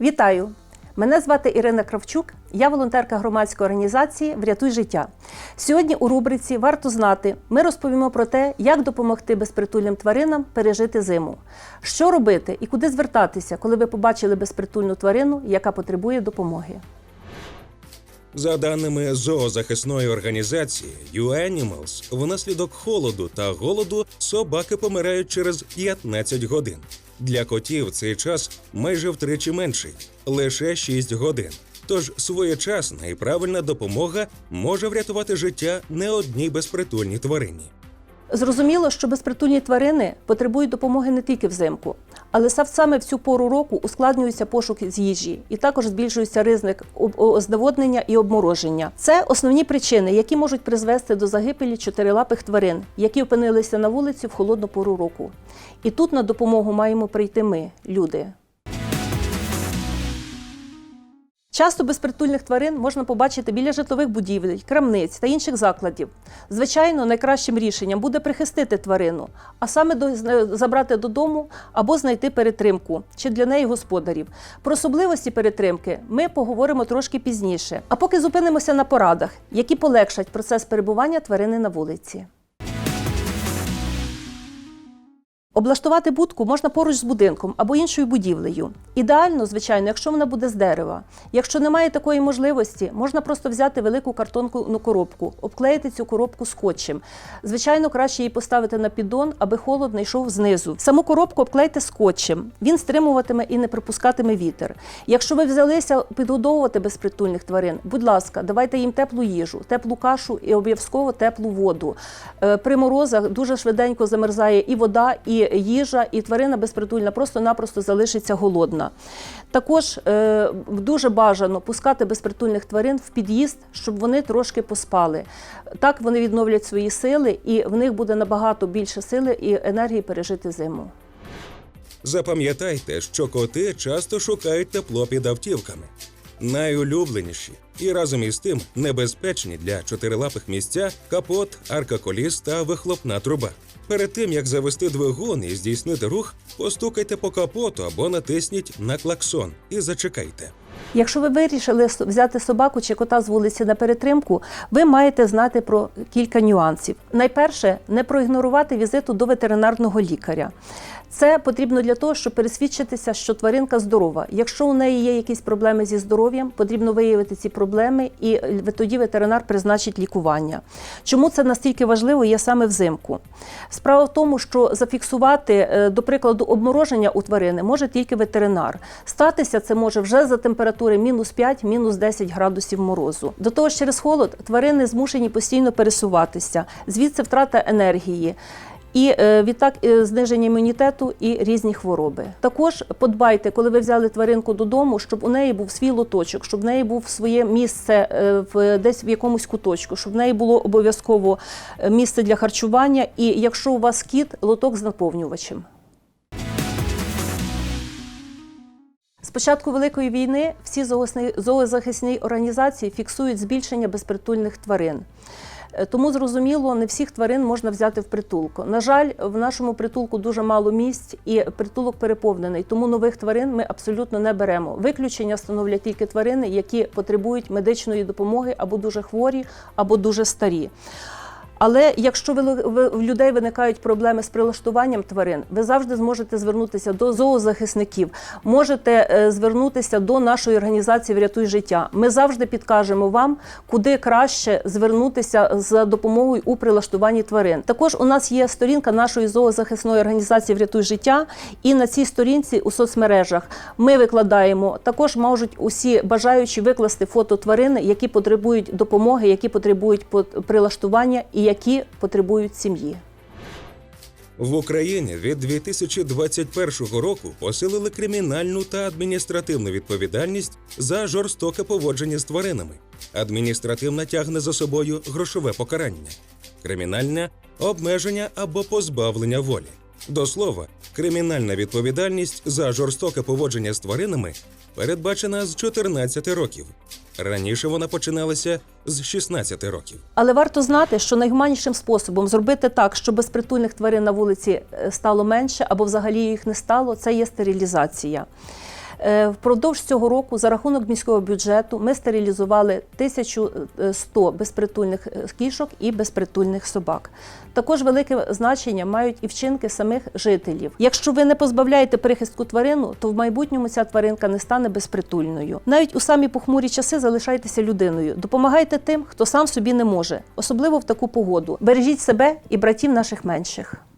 Вітаю! Мене звати Ірина Кравчук, я волонтерка громадської організації Врятуй життя. Сьогодні у рубриці Варто знати ми розповімо про те, як допомогти безпритульним тваринам пережити зиму. Що робити і куди звертатися, коли ви побачили безпритульну тварину, яка потребує допомоги. За даними зоозахисної організації UAnimals, внаслідок холоду та голоду собаки помирають через 15 годин. Для котів цей час майже втричі менший лише 6 годин. Тож своєчасна і правильна допомога може врятувати життя не одній безпритульній тварині. Зрозуміло, що безпритульні тварини потребують допомоги не тільки взимку, але саме в цю пору року ускладнюється пошук з їжі, і також збільшується ризик об- о- і обмороження. Це основні причини, які можуть призвести до загибелі чотирилапих тварин, які опинилися на вулиці в холодну пору року. І тут на допомогу маємо прийти ми, люди. Часто безпритульних тварин можна побачити біля житлових будівель, крамниць та інших закладів. Звичайно, найкращим рішенням буде прихистити тварину, а саме забрати додому або знайти перетримку чи для неї господарів. Про особливості перетримки ми поговоримо трошки пізніше. А поки зупинимося на порадах, які полегшать процес перебування тварини на вулиці. Облаштувати будку можна поруч з будинком або іншою будівлею. Ідеально, звичайно, якщо вона буде з дерева. Якщо немає такої можливості, можна просто взяти велику картонну коробку, обклеїти цю коробку скотчем. Звичайно, краще її поставити на піддон, аби холод не йшов знизу. Саму коробку обклейте скотчем. Він стримуватиме і не пропускатиме вітер. Якщо ви взялися підгодовувати безпритульних тварин, будь ласка, давайте їм теплу їжу, теплу кашу і обов'язково теплу воду. Е, При морозах дуже швиденько замерзає і вода, і їжа, і тварина безпритульна просто-напросто залишиться голодна. Також е, дуже бажано пускати безпритульних тварин в під'їзд, щоб вони трошки поспали. Так вони відновлять свої сили, і в них буде набагато більше сили і енергії пережити зиму. Запам'ятайте, що коти часто шукають тепло під автівками. Найулюбленіші і разом із тим небезпечні для чотирилапих місця капот, арка коліс та вихлопна труба. Перед тим як завести двигун і здійснити рух, постукайте по капоту або натисніть на клаксон і зачекайте. Якщо ви вирішили взяти собаку чи кота з вулиці на перетримку, ви маєте знати про кілька нюансів. Найперше, не проігнорувати візиту до ветеринарного лікаря. Це потрібно для того, щоб пересвідчитися, що тваринка здорова. Якщо у неї є якісь проблеми зі здоров'ям, потрібно виявити ці проблеми, і е, тоді ветеринар призначить лікування. Чому це настільки важливо є саме взимку? Справа в тому, що зафіксувати, е, до прикладу, обмороження у тварини може тільки ветеринар. Статися це може вже за температури мінус 5, мінус 10 градусів морозу. До того ж, через холод тварини змушені постійно пересуватися, звідси втрата енергії. І е, відтак е, зниження імунітету і різні хвороби. Також подбайте, коли ви взяли тваринку додому, щоб у неї був свій лоточок, щоб в неї був своє місце е, в десь в якомусь куточку, щоб в неї було обов'язково місце для харчування. І якщо у вас кіт, лоток з наповнювачем. З початку Великої війни всі зоозахисні організації фіксують збільшення безпритульних тварин. Е, Тому зрозуміло, не всіх тварин можна взяти в притулку. На жаль, в нашому притулку дуже мало місць, і притулок переповнений. Тому нових тварин ми абсолютно не беремо. Виключення становлять тільки тварини, які потребують медичної допомоги або дуже хворі, або дуже старі. Але якщо в людей виникають проблеми з прилаштуванням тварин, ви завжди зможете звернутися до зоозахисників, можете е, звернутися до нашої організації Врятуй життя. Ми завжди підкажемо вам, куди краще звернутися за допомогою у прилаштуванні тварин. Також у нас є сторінка нашої зоозахисної організації Врятуй життя, і на цій сторінці у соцмережах ми викладаємо. Також можуть усі бажаючі викласти фото тварини, які потребують допомоги, які потребують пот- прилаштування і які потребують сім'ї. В Україні від 2021 року посилили кримінальну та адміністративну відповідальність за жорстоке поводження з тваринами. Адміністративна тягне за собою грошове покарання, кримінальне обмеження або позбавлення волі. До слова, кримінальна відповідальність за жорстоке поводження з тваринами передбачена з 14 років. Раніше вона починалася з 16 років. Але варто знати, що найгуманнішим способом зробити так, щоб безпритульних тварин на вулиці е, стало менше або взагалі їх не стало, це є стерилізація. Е, Впродовж цього року за рахунок міського бюджету ми стерилізували 1100 безпритульних е, кішок і безпритульних собак. Також велике значення мають і вчинки самих жителів. Якщо ви не позбавляєте прихистку тварину, то в майбутньому ця тваринка не стане безпритульною. Навіть у самі похмурі часи залишайтеся людиною. Допомагайте тим, хто сам собі не може, особливо в таку погоду. Бережіть себе і братів наших менших.